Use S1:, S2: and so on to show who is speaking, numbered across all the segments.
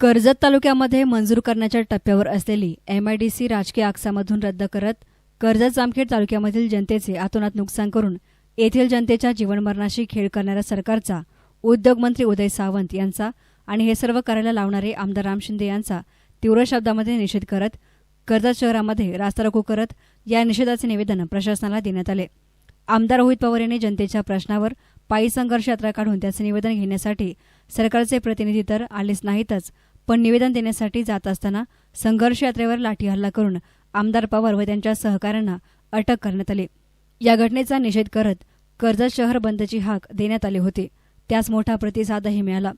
S1: कर्जत तालुक्यामध्ये मंजूर करण्याच्या टप्प्यावर असलेली एमआयडीसी राजकीय आकसामधून रद्द करत कर्जत जामखेड तालुक्यामधील जनतेचे आतोनात नुकसान करून येथील जनतेच्या जीवनमरणाशी खेळ करणाऱ्या सरकारचा उद्योगमंत्री उदय सावंत यांचा आणि हे सर्व करायला लावणारे आमदार राम शिंदे यांचा तीव्र शब्दामध्ये निषेध करत कर्जत शहरामध्ये रास्ता रोको करत या निषेधाचे निवेदन प्रशासनाला देण्यात आले. आमदार रोहित पवार यांनी जनतेच्या प्रश्नावर पायी संघर्ष यात्रा काढून त्याचे निवेदन घेण्यासाठी सरकारचे प्रतिनिधी तर आलेच नाहीतच पण निवेदन देण्यासाठी जात असताना संघर्ष यात्रेवर लाठी हल्ला करून आमदार पवार व त्यांच्या सहकाऱ्यांना अटक करण्यात आली. या घटनेचा निषेध करत कर्जत शहर बंदची हाक देण्यात आली होती. त्यास मोठा प्रतिसादही मिळाला.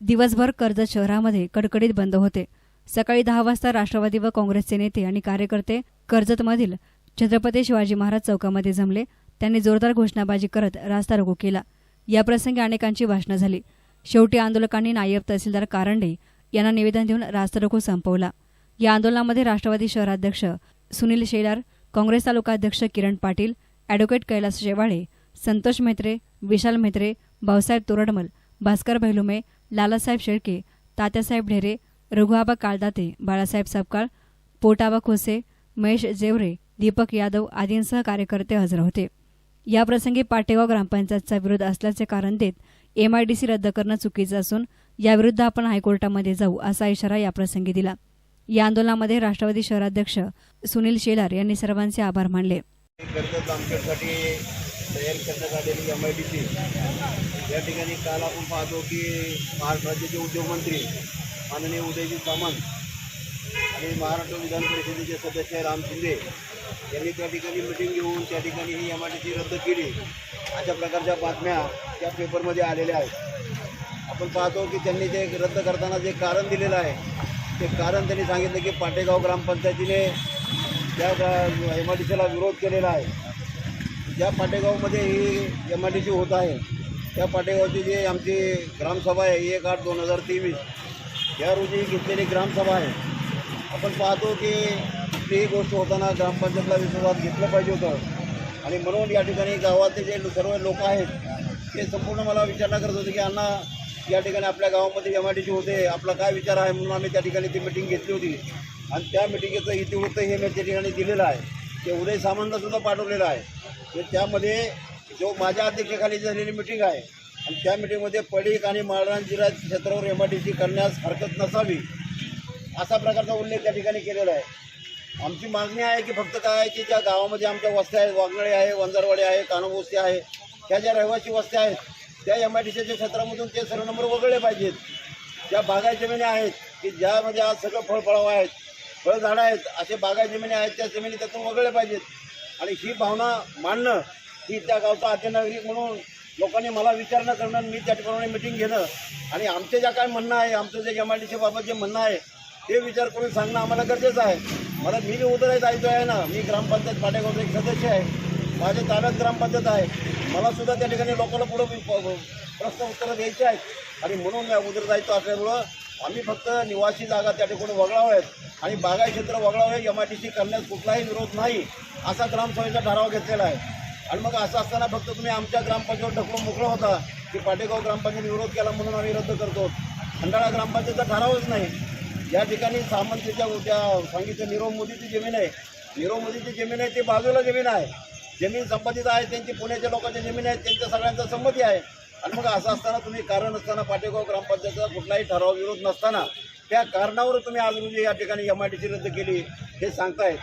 S1: दिवसभर कर्जत शहरामध्ये कडकडीत बंद होते. सकाळी दहा वाजता राष्ट्रवादी व काँग्रेसचे नेते आणि कार्यकर्ते कर्जतमधील छत्रपती शिवाजी महाराज चौकामध्ये जमले. त्यांनी जोरदार घोषणाबाजी करत रास्ता रोको केला. याप्रसंगी अनेकांची भाषणं झाली. शेवटी आंदोलकांनी नायब तहसीलदार कारंडे यांना निवेदन देऊन रास्तरोको संपवला. या आंदोलनामध्ये राष्ट्रवादी शहराध्यक्ष सुनील शेलार काँग्रेस तालुकाध्यक्ष किरण पाटील अॅडव्होकेट कैलास शेवाळे संतोष म्हेत्रे विशाल म्हेत्रे भाऊसाहेब तोरडमल भास्कर भैलुमे लालासाहेब शेळके तात्यासाहेब ढेरे रघुआबा काळदाते बाळासाहेब सपकाळ पोटाबा खोसे महेश जेवरे दीपक यादव आदींसह कार्यकर्ते हजर होते. याप्रसंगी पाटेगाव ग्रामपंचायतचा विरोध असल्याचे कारण देत एमआयडीसी रद्द करणं चुकीचं असून याविरुद्ध आपण हायकोर्टामध्ये जाऊ असा इशारा याप्रसंगी दिला. या आंदोलनामध्ये राष्ट्रवादी शहराध्यक्ष सुनील शेलार यांनी सर्वांचे आभार मानले.
S2: कर्जत तयार करण्यात आलेली एम आय डी सी या ठिकाणी काल आपण पाहतो की महाराष्ट्र राज्याचे उद्योगमंत्री माननीय उदयजी सामंत आणि महाराष्ट्र विधान परिषदेचे सदस्य राम शिंदे यांनी त्या ठिकाणी मिटिंग घेऊन त्या ठिकाणी ही एम आय टी सी रद्द केली. अशा प्रकारच्या बातम्या त्या पेपरमध्ये आलेल्या आहेत. आपण पाहतो की त्यांनी ते रद्द करताना जे कारण दिलेलं आहे ते कारण त्यांनी सांगितलं की पाटेगाव ग्रामपंचायतीने त्या एम आय डी सीला विरोध केलेला आहे. ज्या पाटेगावमध्ये ही एम आय टी सी होत आहे. त्या पाटेगावची जी आमची ग्रामसभा आहे एक आठ दोन हजार तेवीस या रोजी घेतलेली ग्रामसभा आहे. आपण पाहतो की कुठलीही गोष्ट होताना ग्रामपंचायतला विश्वासात घेतलं पाहिजे होतं. आणि म्हणून या ठिकाणी गावातले जे सर्व लोक आहेत ते संपूर्ण मला विचारणा करत होते की अण्णा या ठिकाणी आपल्या गावामध्ये एम आय डी सी होते. आपला काय विचार आहे? म्हणून आम्ही त्या ठिकाणी ती मिटिंग घेतली होती. आणि त्या मिटिंगचं इतिवृत्त हे मी त्या ठिकाणी दिलेलं आहे. ते उदय सामंतसुद्धा पाठवलेलं आहे. तर त्यामध्ये जो माझ्या अध्यक्षतेखाली झालेली मिटिंग आहे आणि त्या मिटिंगमध्ये पडीक आणि माळरान क्षेत्रावर एम आय डी सी करण्यास हरकत नसावी असा प्रकारचा उल्लेख त्या ठिकाणी केलेला आहे. आमची मागणी आहे की फक्त काय आहे की ज्या गावामध्ये आमच्या वस्त्या आहेत वाघनळे आहे वंजारवाडी आहे कानवस्ती आहे त्या ज्या रहिवासी वस्त्या आहेत त्या एम आय डी सीच्या क्षेत्रामधून ते सर्व नंबर वगळले पाहिजेत. ज्या बागाय जमिनी आहेत की ज्यामध्ये आज सगळं फळफळाव आहेत फळझाडं आहेत असे बागाय जमिनी आहेत त्या जमिनी त्यातून वगळल्या पाहिजेत. आणि ही भावना मांडणं ही त्या गावचा आद्य नागरिक म्हणून लोकांनी मला विचारणं करणं मी त्या ठिकाणी मिटिंग घेणं. आणि आमचे ज्या काय म्हणणं आहे आमचं जे एम आय डी सीबाबत जे म्हणणं आहे ते विचार करून सांगणं आम्हाला गरजेचं आहे. मला मी जे जायचो आहे ना. मी ग्रामपंचायत पाटेगावचा एक सदस्य आहे. माझ्या ताब्यात ग्रामपंचायत आहे. मला सुद्धा त्या ठिकाणी लोकांना पुढं प्रश्न उत्तरं द्यायची आहेत. आणि म्हणून मी उदर जायचो असल्यामुळं आम्ही फक्त निवासी जागा त्या ठिकाणी वगळाव्यात आणि बागाय क्षेत्र वगळावे एम आय टी सी करण्यास कुठलाही विरोध नाही. असा ग्रामसभेचा ठराव घेतलेला आहे. आणि मग असं असताना फक्त तुम्ही आमच्या ग्रामपंचायत ढकलून मोकळा होता की पाटेगाव ग्रामपंचायत विरोध केला म्हणून आम्ही रद्द करतो. खंडाळा ग्रामपंचायतचा ठरावच नाही. या ठिकाणी सामंतीच्या त्या सांगितलं नीरव मोदीची जमीन आहे. नीरव मोदीची जमीन आहे ती बाजूला जमीन आहे. जमीन संबंधित आहे त्यांची पुण्याच्या लोकांच्या जमीन आहेत त्यांच्या सगळ्यांचा संमती आहे. आणि मग असं असताना तुम्ही कारण असताना पाटेगाव ग्रामपंचायतीचा कुठलाही ठराव विरोध नसताना त्या कारणावर तुम्ही आज म्हणजे या ठिकाणी एम आय टी सी रद्द केली हे सांगतायत.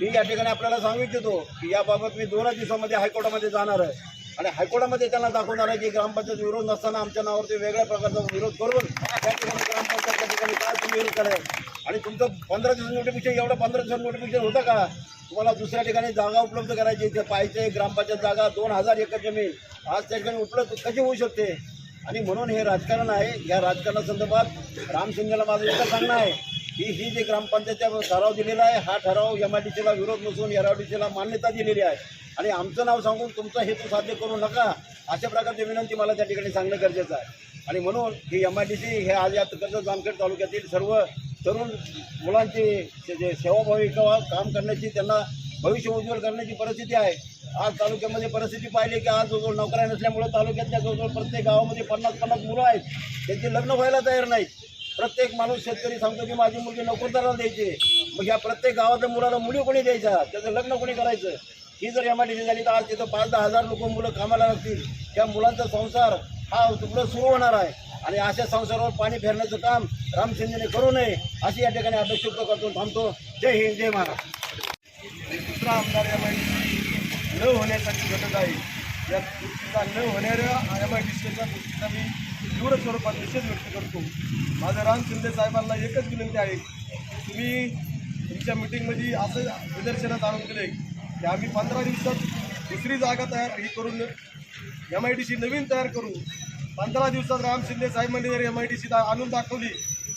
S2: मी या ठिकाणी आपल्याला सांगू इच्छितो की याबाबत मी दोनच दिवसामध्ये हायकोर्टामध्ये जाणार आहे. आणि हायकोर्टामध्ये त्यांना दाखवणार आहे की ग्रामपंचायत विरोध नसताना आमच्या नावावरती वेगळ्या प्रकारचा विरोध करून त्या ठिकाणी ग्रामपंचायत आणि काय तुम्ही विरोध कराय आणि तुमचं पंधरा दिवस नोटिफिकेशन एवढं पंधरा दिवस नोटिफिकेशन होतं का? तुम्हाला दुसऱ्या ठिकाणी जागा उपलब्ध करायची इथे पाहिजे ग्रामपंचायत जागा दोन हजार एकर जमीन. आज त्या ठिकाणी उपलब्ध कशी होऊ शकते? आणि म्हणून हे राजकारण आहे. या राजकारणासंदर्भात रामसिंगला माझं इतकं सांगणं आहे की ही जे ग्रामपंचायतचा ठराव दिलेला आहे हा ठराव एम आय डी सीला विरोध नसून एम आय डी सीला मान्यता दिलेली आहे. आणि आमचं नाव सांगून तुमचा हेतू साध्य करू नका अशा प्रकारची विनंती मला त्या ठिकाणी सांगणं गरजेचं आहे. आणि म्हणून ही एम आय डी सी हे आज या कर्जत जामखेड तालुक्यातील सर्व तरुण मुलांची जे- सेवाभावी किंवा काम करण्याची त्यांना भविष्य उज्ज्वल करण्याची परिस्थिती आहे. आज तालुक्यामध्ये परिस्थिती पाहिली की आज जवळजवळ नोकऱ्या नसल्यामुळे तालुक्यातल्या जवळजवळ प्रत्येक गावामध्ये पन्नास पन्नास मुलं आहेत. त्यांची लग्न व्हायला तयार नाहीत. प्रत्येक माणूस शेतकरी सांगतो की माझी मुलगी नोकरदाराला द्यायची मग या प्रत्येक गावातल्या मुलाला मुली कोणी द्यायच्या? त्याचं लग्न कोणी करायचं? ही जर एम आय डी सी झाली तर आज तिथं पाच दहा हजार लोक मुलं कामाला लागतील. त्या मुलांचा संसार हा तुकडं सुरू होणार आहे. आणि अशा संसारावर पाणी फेरण्याचं काम राम शिंदेने करू नये अशी या ठिकाणी अपेक्षा करतो थांबतो. जय हिंद जय महाराज
S3: दुसरा आमदार एम आय डी न होण्यासाठी घटक आहे. या गोष्टीचा न होणाऱ्या एम आय डी सीच्या गोष्टीचा मी तीव्र स्वरूपात निषेध व्यक्त करतो. माझं राम शिंदे साहेबांना एकच विनंती आहे तुम्ही तुमच्या मिटिंगमध्ये असं निदर्शनात आणून दिले की आम्ही पंधरा दिवसात दुसरी जागा तयार ही करून एम आय डी सी नवीन तयार करू पंधरा दिवसात राम शिंदे साहेबांनी जर एम आय डी सी आणून दाखवली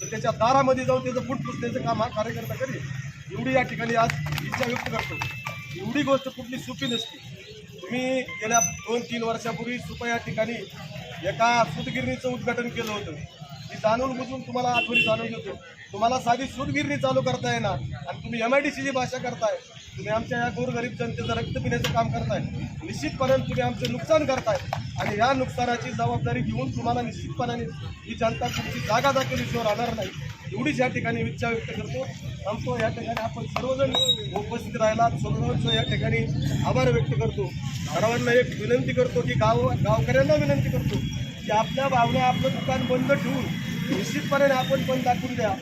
S3: तर त्याच्या दारामध्ये जाऊन त्याचं फूट पुसण्याचं काम हा कार्यकर्ता करेल. एवढी या ठिकाणी आज इच्छा व्यक्त करतो. एवढी गोष्ट कुठली सोपी नसते. तुम्ही गेल्या दोन तीन वर्षापूर्वी सुपा या ठिकाणी एका सूतगिरणीचं उद्घाटन केलं होतं. मी जाणून बुजून तुम्हाला आठवणी जाणून देतो तुम्हाला साधी सूतगिरणी चालू करता येणार आणि तुम्ही एम आय डी सीची भाषा करताय. तुम्ही आमच्या या गोरगरीब जनतेचं रक्त पिण्याचं काम करताय. निश्चितपणे तुम्ही आमचं नुकसान करताय. आणि या नुकसानाची जबाबदारी घेऊन तुम्हाला निश्चितपणाने ही जनता तुमची जागा दाखवल्याशिवाय राहणार नाही. एवढीच या ठिकाणी इच्छा व्यक्त करतो. थांबतो. या ठिकाणी आपण सर्वजण उपस्थित राहिला सर्वांचं या ठिकाणी आभार व्यक्त करतो. सर्वांना एक विनंती करतो की गाव गावकऱ्यांना विनंती करतो की आपल्या भावना आपलं दुकान बंद ठेवून निश्चितपणे आपण पण दाखवून द्या.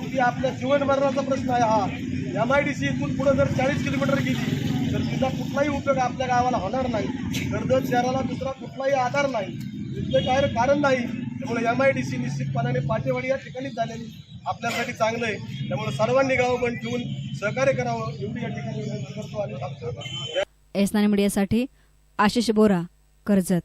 S3: शेवटी आपल्या जीवनमरणाचा प्रश्न आहे हा. एम आय डी सी इथून पुढे जर चाळीस किलोमीटर गेली तर तिचा कुठलाही उपयोग आपल्या गावाला होणार नाही. कर्जत शहराला दुसरा कुठलाही आधार नाही तिथलं काय कारण नाही त्यामुळे एम आय डी सी निश्चितपणाने पाटेवाडी या ठिकाणीच झालेली आपल्यासाठी चांगलं आहे. त्यामुळे सर्वांनी गावं बंद ठेवून सहकार्य करावं एवढी या ठिकाणी विनंती करतो आणि
S1: एस नाईन मीडियासाठी आशिष बोरा कर्जत.